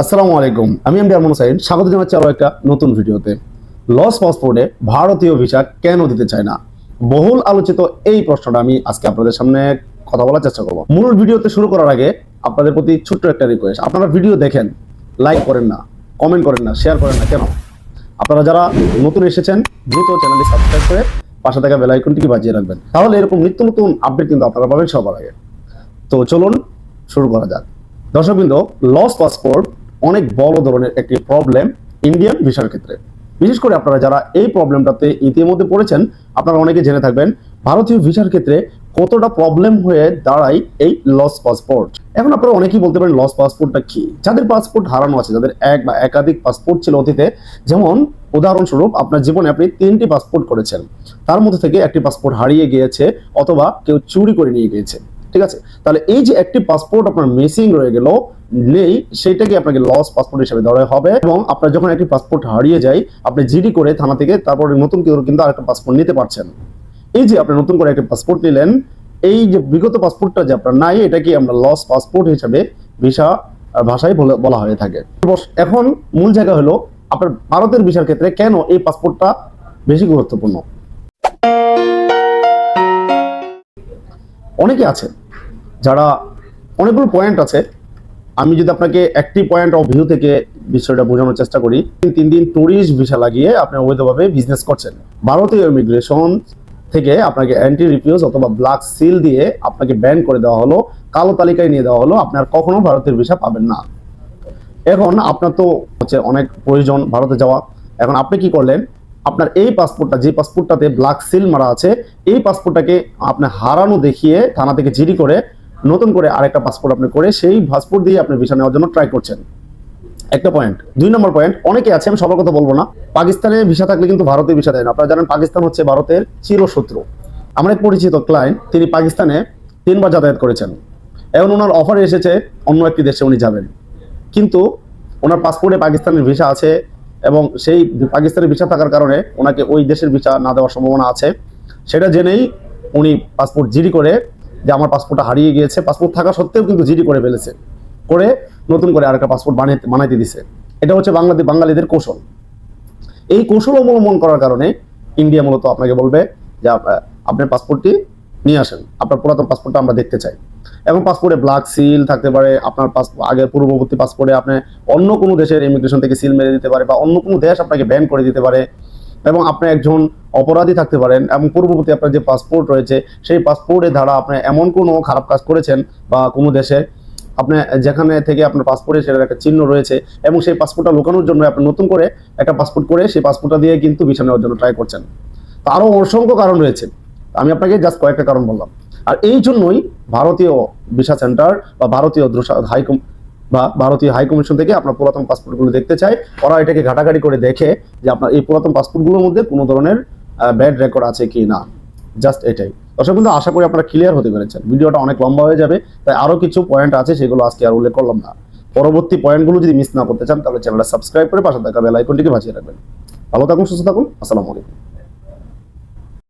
আসসালামু আলাইকুম। আমি এমডি আরমান সাইদ স্বাগত জানাচ্ছি আরও একটা নতুন ভিডিওতে। লস পাসপোর্টে ভারতীয় ভিসা কেন দিতে চায় না? বহুল আলোচিত এই প্রশ্নটা আমি আজকে আপনাদের সামনে কথা বলার চেষ্টা করব। মূল ভিডিওতে শুরু করার আগে আপনাদের প্রতি ছোট্ট একটা রিকোয়েস্ট আপনারা ভিডিও দেখেন লাইক করেন না কমেন্ট করেন না শেয়ার করেন না কেন? আপনারা যারা নতুন এসেছেন, দ্রুত চ্যানেলটি সাবস্ক্রাইব করে পাশে থাকা বেল আইকনটিকে বাজিয়ে রাখবেন। তাহলে এরকম নিত্য নতুন আপডেট কিন্তু আপনারা পাবেন সবার আগে। তো চলুন শুরু করা যাক। দর্শকবৃন্দ, লস পাসপোর্ট অনেক বড় ধরনের একটি প্রবলেম ইন্ডিয়ান ভিসার ক্ষেত্রে। বিশেষ করে আপনারা যারা এই প্রবলেমটাতে ইতিমধ্যে পড়েছেন, আপনারা অনেকে জেনে থাকবেন ভারতীয় ভিসার ক্ষেত্রে কতটা প্রবলেম হয়ে দাঁড়ায় এই লস পাসপোর্ট এখন আপনারা অনেকেই বলতে পারেন লস পাসপোর্টটা কি? যাদের পাসপোর্ট হারানো আছে, যাদের এক বা একাধিক পাসপোর্ট ছিল অতীতে, যেমন উদাহরণস্বরূপ আপনার জীবনে আপনি তিনটি পাসপোর্ট করেছেন। তার মধ্যে থেকে একটি পাসপোর্ট হারিয়ে গিয়েছে অথবা কেউ চুরি করে নিয়ে গিয়েছে। ঠিক আছে? তাহলে এই যে একটি পাসপোর্ট আপনার মিসিং রয়ে গেল, নেই সেটাকে আপনাকে লস পাসপোর্ট হিসেবে ধরা হবে এবং আপনার যখন একটি পাসপোর্ট হারিয়ে যায়, আপনি জিডি করে থানা থেকে তারপরে নতুন কেউ কিন্তু আরেকটা পাসপোর্ট নিতে পারছেন। এই যে আপনি নতুন করে একটা পাসপোর্ট নিলেন, এই যে বিগত পাসপোর্টটা যে আপনার নাই, এটাকে আমরা লস পাসপোর্ট হিসেবে ভিসা ভাষায় বলা হয়ে থাকে। এখন মূল জায়গা হলো, আপনার ভারতের ভিসার ক্ষেত্রে কেন এই পাসপোর্টটা বেশি গুরুত্বপূর্ণ? অনেকে আছে যারা অনেকগুলো পয়েন্ট আছে, আমি যদি আপনাকে একটি পয়েন্ট অফ ভিউ থেকে বিষয়টা বোঝানোর চেষ্টা করি, তিন দিন ট্যুরিস্ট ভিসা লাগিয়ে আপনি অবৈধভাবে বিজনেস করছেন। ভারতীয় ইমিগ্রেশন থেকে আপনাকে অ্যান্টি রিফিউজ অথবা ব্ল্যাক সিল দিয়ে আপনাকে ব্যান করে দেওয়া হলো, কালো তালিকায় নিয়ে দেওয়া হলো আপনার কখনো ভারতের ভিসা পাবেন না। এখন আপনার তো হচ্ছে অনেক প্রয়োজন ভারতে যাওয়া। এখন আপনি কি করলেন? আপনার এই পাসপোর্টটা যে পাসপোর্টটাতে ব্ল্যাক সিল মারা আছে, এই পাসপোর্টটাকে আপনি হারানো দেখিয়ে থানা থেকে জিডি করে নতুন করে আরেকটা পাসপোর্ট আপনি করে সেই পাসপোর্ট দিয়ে আপনি ভিসা নেওয়ার জন্য ট্রাই করছেন। একটা পয়েন্ট দুই নম্বর পয়েন্ট অনেকে আছে, আমি সবার কথা বলব না। পাকিস্তানে ভিসা থাকলে কিন্তু ভারতে ভিসা দেয় না। আপনারা জানেন পাকিস্তান হচ্ছে ভারতের চিরশত্রু। আমার এক পরিচিত ক্লায়েন্ট তিনি পাকিস্তানে তিনবার যাতায়াত করেছেন। এখন ওনার অফার এসেছে অন্য একটি দেশে উনি যাবেন। কিন্তু ওনার পাসপোর্টে পাকিস্তানের ভিসা আছে এবং সেই পাকিস্তানের ভিসা থাকার কারণে ওনাকে ওই দেশের ভিসা না দেওয়ার সম্ভাবনা আছে। সেটা জেনেই উনি পাসপোর্ট জিডি করে যে আমার পাসপোর্টটা হারিয়ে গিয়েছে। পাসপোর্ট থাকা সত্ত্বেও কিন্তু জিডি করে ফেলেছে। করে নতুন করে আরেকটা পাসপোর্ট বানিয়ে বানাইতে দিছে। এটা হচ্ছে বাংলাদেশ বাঙালিদের কৌশল। এই কৌশল অবলম্বন করার কারণে ইন্ডিয়া মূলত আপনাকে বলবে যে আপনার পাসপোর্টটি নিয়ে আসেন। আপনার পুরাতন পাসপোর্টটা আমরা দেখতে চাই। এবং পাসপোর্টে ব্ল্যাক সিল থাকতে পারে, আপনার পাস আগের পূর্ববর্তী পাসপোর্টে আপনি অন্য কোনো দেশের ইমিগ্রেশন থেকে সিল মেরে দিতে পারে বা অন্য কোনো দেশ আপনাকে ব্যান করে দিতে পারে। এবং আপনি একজন অপরাধী থাকতে পারেন এবং পূর্ববর্তী আপনার যে পাসপোর্ট রয়েছে, সেই পাসপোর্টের দ্বারা আপনি এমন কোনো খারাপ কাজ করেছেন বা কোনো দেশে, আপনি যেখানে থেকে আপনার পাসপোর্টে সেটার একটা চিহ্ন রয়েছে এবং সেই পাসপোর্টটা লুকানোর জন্য আপনি নতুন করে একটা পাসপোর্ট করে সেই পাসপোর্টটা দিয়ে কিন্তু ভিসা নেওয়ার জন্য ট্রাই করছেন। তো আরও অসংখ্য কারণ রয়েছে। আমি আপনাকে জাস্ট কয়েকটা কারণ বললাম। আর এই জন্যই ভারতীয় ভিসা সেন্টার বা ভারতীয় হাইকম বা ভারতীয় হাই কমিশন থেকে আপনার পুরাতন পাসপোর্টগুলো দেখতে চায় ওরা এটাকে ঘাটাঘাটি করে দেখে যে আপনার এই পুরাতন পাসপোর্টগুলোর মধ্যে কোনো ধরনের ব্যাড রেকর্ড আছে কি না। জাস্ট এটাই। দর্শক বন্ধু, আশা করি আপনারা ক্লিয়ার হতে পেরেছেন। ভিডিওটা অনেক লম্বা হয়ে যাবে, তাই আরও কিছু পয়েন্ট আছে সেগুলো আজকে আর উল্লেখ করলাম না। পরবর্তী পয়েন্টগুলো যদি মিস না করতে চান, তাহলে চ্যানেলটা সাবস্ক্রাইব করে পাশে থাকা বেল আইকনটিকে বাঁচিয়ে রাখবেন। ভালো থাকুন, সুস্থ থাকুন। আসসালামু আলাইকুম।